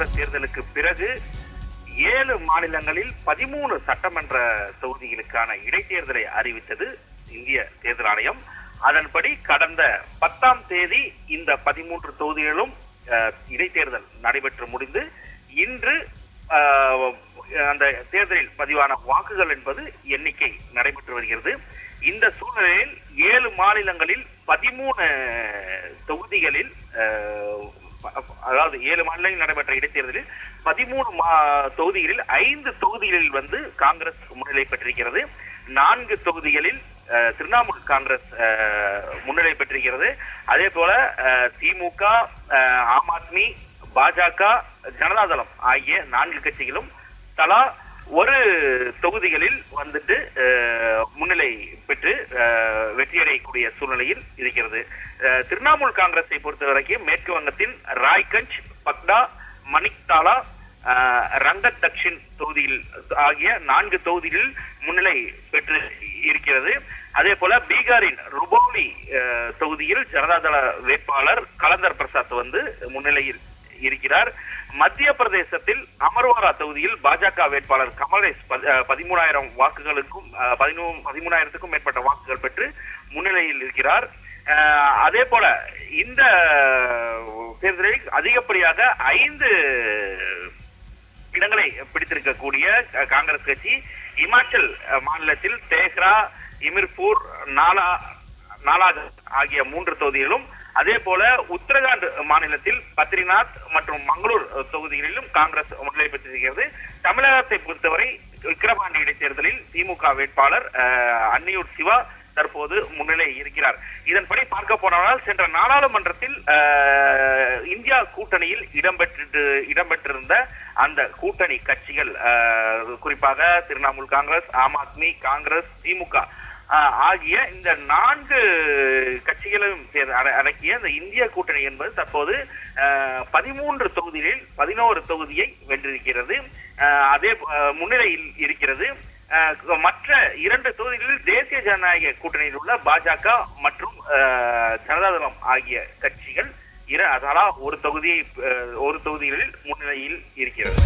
சட்டமன்ற தேர்தலுக்கு பிறகு ஏழு மாநிலங்களில் பதிமூணு சட்டமன்ற தொகுதிகளுக்கான இடைத்தேர்தலை அறிவித்தது இந்திய தேர்தல் ஆணையம். அதன்படி கடந்த பத்தாம் தேதி இந்த பதிமூன்று தொகுதிகளிலும் இடைத்தேர்தல் நடைபெற்று முடிந்து இன்று அந்த தேர்தலில் பதிவான வாக்குகள் என்பது எண்ணிக்கை நடைபெற்று வருகிறது. இந்த சூழ்நிலையில் ஏழு மாநிலங்களில் பதிமூணு தொகுதிகளில் அதாவது ஏழு மாநிலங்களில் நடைபெற்ற இடைத்தேர்தலில் பதிமூணு மா- தொகுதிகளில் ஐந்து தொகுதிகளில் வந்து காங்கிரஸ் முன்னிலை பெற்றிருக்கிறது. நான்கு தொகுதிகளில் திரிணாமுல் காங்கிரஸ் முன்னிலை பெற்றிருக்கிறது. அதே போல திமுக ஆம் ஆத்மி பாஜக ஜனதாதளம் ஆகிய நான்கு கட்சிகளும் தலா ஒரு தொகுதிகளில் வந்துட்டு முன்னிலை பெற்று வெற்றியடையக்கூடிய சூழ்நிலையில் இருக்கிறது. திரிணாமுல் காங்கிரஸை பொறுத்தவரைக்கும் மேற்கு வங்கத்தின் ராய்கஞ்ச் பக்டா மணிக்தாலா அஹ், ரங்கத் தக்ஷின் தொகுதியில் ஆகிய நான்கு தொகுதிகளில் முன்னிலை பெற்று இருக்கிறது. அதே போல பீகாரின் ருபௌலி தொகுதியில் ஜனதாதள வேட்பாளர் கலந்தர் பிரசாத் வந்து முன்னிலையில் இருக்கிறார். மத்திய பிரதேசத்தில் அமர்வாரா தொகுதியில் பாஜக வேட்பாளர் கமலேஷ் பதிமூணாயிரம் வாக்குகளுக்கும் அஹ், பதினூ பதிமூணாயிரத்துக்கும் மேற்பட்ட வாக்குகள் பெற்று முன்னிலையில் இருக்கிறார். அதே போல இந்த தேர்தலில் அதிகப்படியாக ஐந்து இடங்களை பிடித்திருக்கக்கூடிய காங்கிரஸ் கட்சி இமாச்சல் மாநிலத்தில் தேஹ்ரா இமிர்பூர் நாலா நாலாக ஆகிய மூன்று தொகுதிகளும் அதே போல உத்தரகாண்ட் மாநிலத்தில் பத்ரிநாத் மற்றும் மங்களூர் தொகுதிகளிலும் காங்கிரஸ் முன்னிலை பெற்றிருக்கிறது. தமிழகத்தை பொறுத்தவரை விக்கிரவாண்டி இடைத்தேர்தலில் திமுக வேட்பாளர் அன்னியூர் சிவா தற்போது முன்னிலை இருக்கிறார். இதன்படி பார்க்க போனால் சென்ற நாடாளுமன்றத்தில் இந்தியா கூட்டணியில் இடம்பெற்று இடம்பெற்றிருந்த அந்த கூட்டணி கட்சிகள் குறிப்பாக திரிணாமுல் காங்கிரஸ் ஆம் ஆத்மி காங்கிரஸ் திமுக ஆகிய இந்த நான்கு கட்சிகளும் அட- அடக்கிய இந்த இந்திய கூட்டணி என்பது தற்போது பதிமூன்று தொகுதிகளில் பதினோரு தொகுதியை வென்றிருக்கிறது. அதே முன்னிலையில் இருக்கிறது. மற்ற இரண்டு தொகுதிகளில் தேசிய ஜனநாயக கூட்டணியில் உள்ள பாஜக மற்றும் ஜனதாதளம் ஆகிய கட்சிகள் இர அதனால் ஒரு தொகுதியை ஒரு தொகுதிகளில் முன்னிலையில் இருக்கிறது.